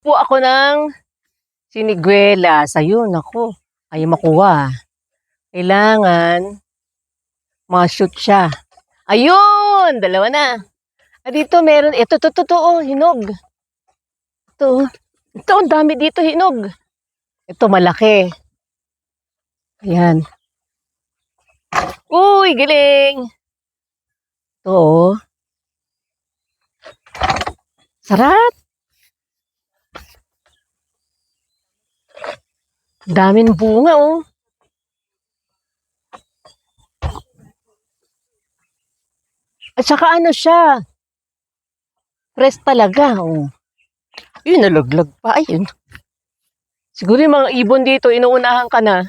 po ako ng siniguela. Ayun, ako. Ay makuha. Kailangan ma-shoot siya. Ayun! Dalawa na. Ah, dito meron. Ito, ito, ito, ito, oh, hinog. Ito. Ito, ang dami dito, hinog. Ito, malaki. Ayan. Uy, galing! Ito, oh. Sarap! Daming bunga, oh. At saka ano siya? Fresh talaga, oh. Yun, nalaglag pa. Ayun. Siguro yung mga ibon dito, inuunahan ka na.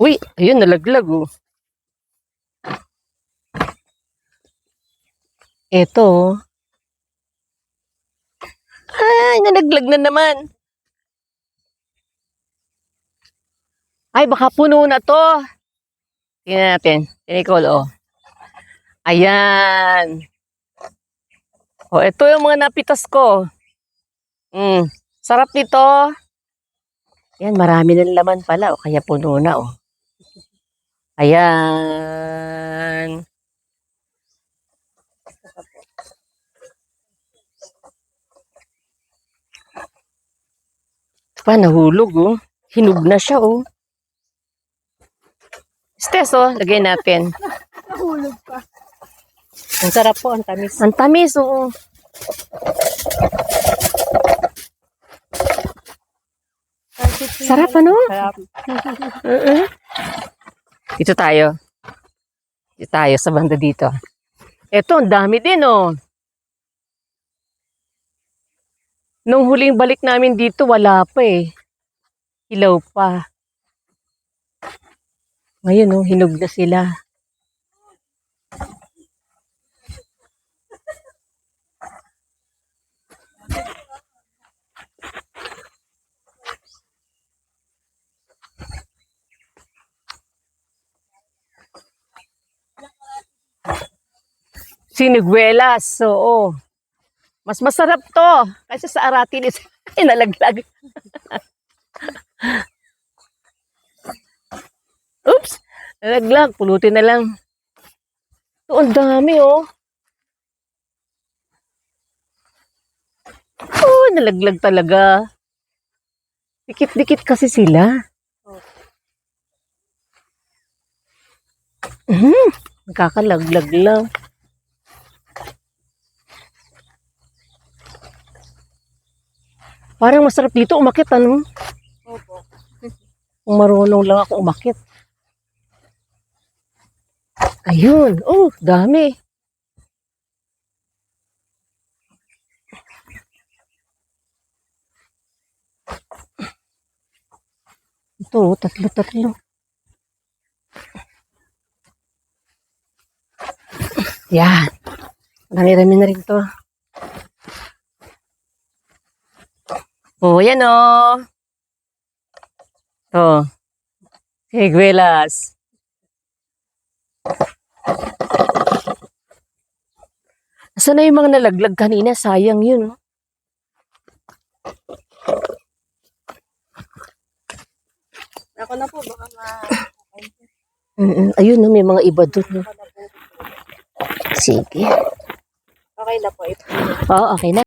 Uy, ayun, nalaglag, oh. Ito, oh. Ay, nalaglag na naman. Ay, baka puno na to. Tingnan natin. Nicole, oh. Ayan. Oh, ito yung mga napitas ko. Mm, sarap nito. Yan, marami ng laman pala. O, kaya puno na, oh. Ayan. Pa, nahulog, oh. Hinog na siya, oh. Stes, oh. Lagay natin. Nahulog pa. Ang sarap po, ang tamis. Ang tamis, oo. Sarap, ano? Sarap. uh Dito tayo. Dito tayo sa banda dito. Ito, ang dami din, oh. Nung huling balik namin dito, wala pa eh. Hilaw pa. Ngayon, oh, hinog na sila. Siniguelas, oo. Mas masarap to kaysa sa aratilis. Ay, nalaglag. Oops! Nalaglag. Pulutin na lang. Ito, ang dami, oh. Oh, nalaglag talaga. Dikit-dikit kasi sila. Mhm. Nakakalaglag lang. Parang masarap dito umakit, ano? Opo. Kung marunong lang ako umakit. Ayun. Oh, dami. Ito, oh, tatlo-tatlo. Yan. Marami-rami na rin to. Oh, yan oh. To. Higuelas. Saan na yung mga nalaglag kanina? Sayang yun. oh. Ako na po, baka ma... Mm-mm. Ayun, no, may mga iba doon. No? Sige. Okay na po. Ito. Oo, okay na.